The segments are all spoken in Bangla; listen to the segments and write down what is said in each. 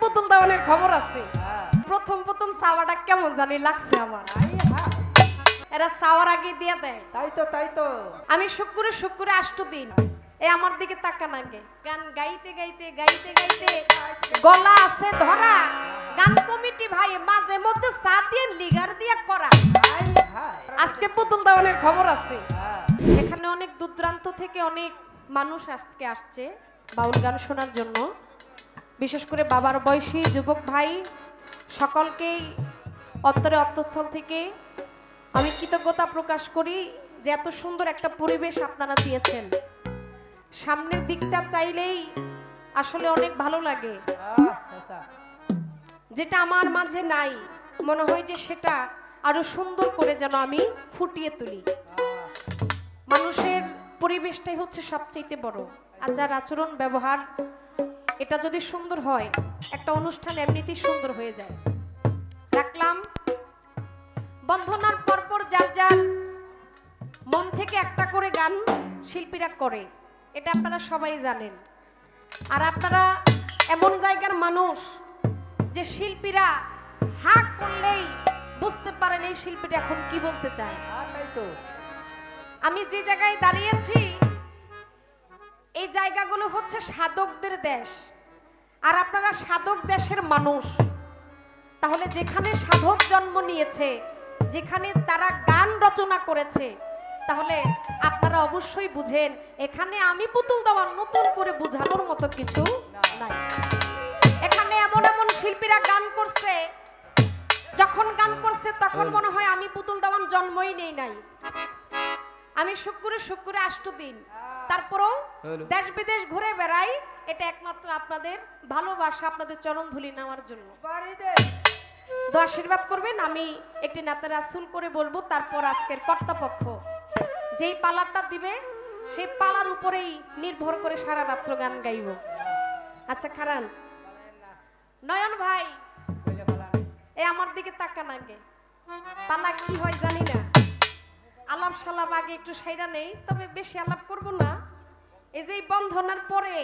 পুতুল দেওয়ানের খবর আছে। প্রথম প্রথম সাওয়াটা কেমন জানি লাগছে আমার। এরা সাওয়ার আগে দিয়ে দেয় তাই তো তাই তো আমি শুক্রে শুক্রে আষ্ট দিন এ আমার দিকে তাকান আগে গান গাইতে গাইতে গাইতে গাইতে গলা আছে ধরা গান কমিটি ভাই মাঝে মধ্যে চা দিয়ে লিগার দিয়ে করা। আজকে পুতুল দেওয়ানের খবর আছে। এখানে অনেক দূরান্ত থেকে অনেক মানুষ আজকে আসছে বাউল গান শোনার জন্য বিশেষ করে বাবার বয়সী যুবক ভাই সকলকেই অন্তরে অন্তঃস্থল থেকে আমি কৃতজ্ঞতা প্রকাশ করি যে এত সুন্দর একটা পরিবেশ আপনারা দিয়েছেন। সামনের দিকটা চাইলেই আসলে অনেক ভালো লাগে। যেটা আমার মাঝে নাই, মনে হয় যে সেটা আরও সুন্দর করে যেন আমি ফুটিয়ে তুলি। মানুষের পরিবেশটাই হচ্ছে সবচাইতে বড়। আচার আচরণ ব্যবহার এটা যদি সুন্দর হয় একটা অনুষ্ঠান এমনিতেই সুন্দর হয়ে যায়। রাখলাম। বন্ধনার পরপর যার যার মন থেকে একটা করে গান শিল্পীরা করে। এটা আপনারা সবাই জানেন। আর আপনারা এমন জায়গার মানুষ যে শিল্পীরা হাক করলেই বুঝতে পারেন এই শিল্পীটা এখন কি বলতে চায়। তো। আমি যে জায়গায় দাঁড়িয়েছি এই জায়গাগুলো হচ্ছে সাধকদের দেশ। আর আপনারা সাধক দেশের মানুষ। তাহলে যেখানে সাধক জন্ম নিয়েছে যেখানে তারা গান রচনা করেছে তাহলে আপনারা অবশ্যই বুঝেন এখানে আমি পুতুল দেওয়ার নতুন করে বোঝানোর মতো কিছু নাই। এখানে এমন এমন শিল্পীরা গান করছে যখন গান করছে তখন মনে হয় আমি পুতুল দেওয়ান জন্মই নেই নাই। আমি শুক্রে শুক্রে আষ্ট দিন তারপরেও দেশ বিদেশ ঘুরে বেড়াই এটা একমাত্র আপনাদের ভালোবাসা আপনাদের চরণ ধুলি নেওয়ার জন্য। তো আশীর্বাদ করবেন আমি একটি নেতা আসুল করে বলব তারপর আজকের কর্তাপক্ষ। যেই পালারটা দিবে সেই পালার উপরেই নির্ভর করে সারা রাত্র গান গাইব। আচ্ছা খারান। নয়ন ভাই। এ আমার দিকে তাকান আগে। পালা কি হয় জানি না। আলাপ সালাপ আগে একটু সাইরা নেই তবে বেশি আলাপ করব না। এই যে বন্ধনার পরে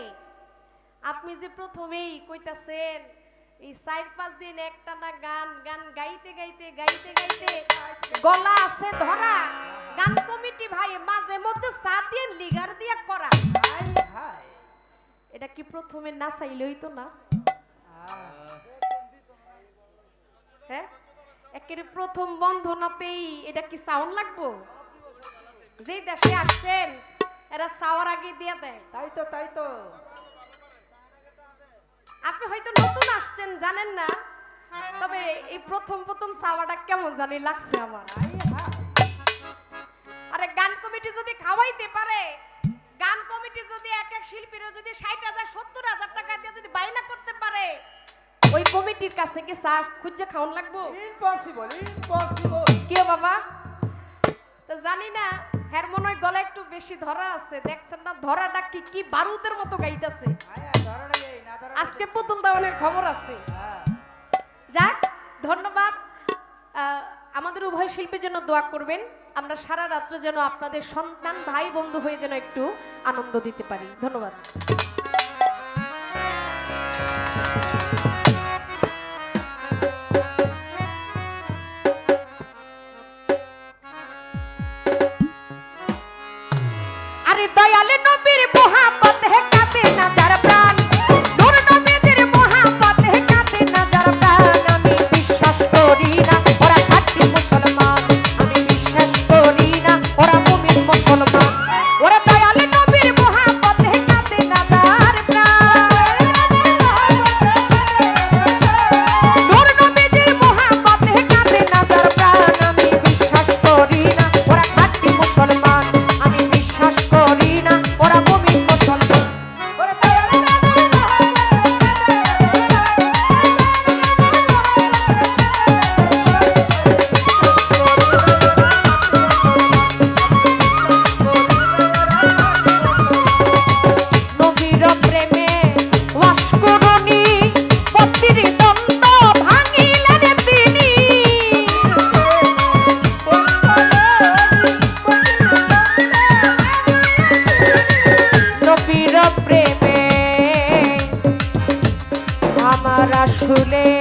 আপনি যে প্রথমেই কইতাছেন, এই চার পাঁচ দিন একটানা গান গান গাইতে গাইতে গাইতে গাইতে গলা আছে ধরা। গান কমিটি ভাই, মাঝে মধ্যে চা দিয়ে লিগার দিয়ে করা। এটা কি প্রথমে না চাইলেই তো না? হ্যাঁ? একের প্রথম বন্ধনাতেই এটা কি সাউন্ড লাগবো? যেই দেশে আসছেন, এরা সাওয়ার আগে দিয়ে দেয়। তাই তো তাই তো। আপনি হয়তো নতুন আসছেন জানেন না। তবে এই প্রথম প্রথম সাওয়াটা কেমন জানি লাগছে আমার। আরে গান কমিটি যদি খাওয়াইতে পারে গান কমিটি যদি এক এক শিল্পীর যদি ষাট হাজার সত্তর হাজার টাকা দিয়ে যদি বাইনা করতে পারে ওই কমিটির কাছে কি চা খুঁজে খাওয়ান লাগবো? ইম্পসিবল ইম্পসিবল কেউ বাবা? তো জানি না হ্যার মনে হয় গলা একটু বেশি ধরা আছে। দেখছেন না ধরাটা কি কি বারুদের মতো গাইতেছে। আয় আজকে পুতুল দেওয়ানের খবর আছে। যাক, ধন্যবাদ। আমাদের উভয় শিল্পীর জন্য দোয়া করবেন। আমরা সারা রাত্র যেন আপনাদের সন্তান, ভাই, বন্ধু হয়ে যেন একটু আনন্দ দিতে পারি। ধন্যবাদ। আরে দয়ালে নবীর মোহাম্মত হে কাঁদে না প্রেমে। আমার আসলে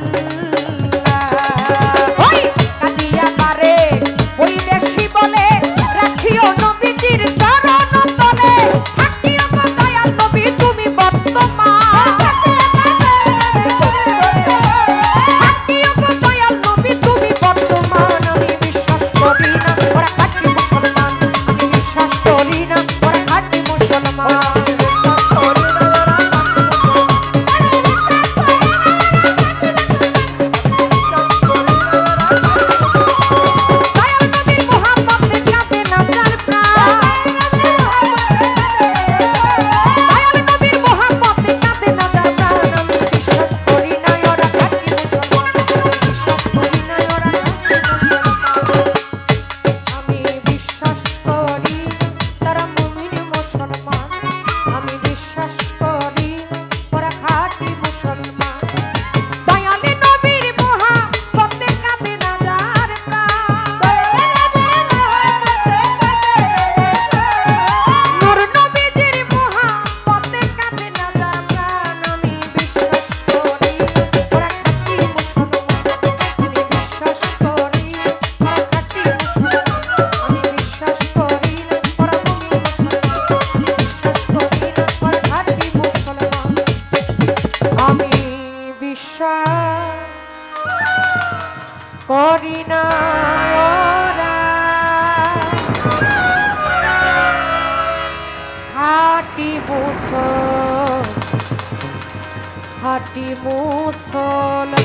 Yeah. করি না খাটি মুসল খাটি মুসল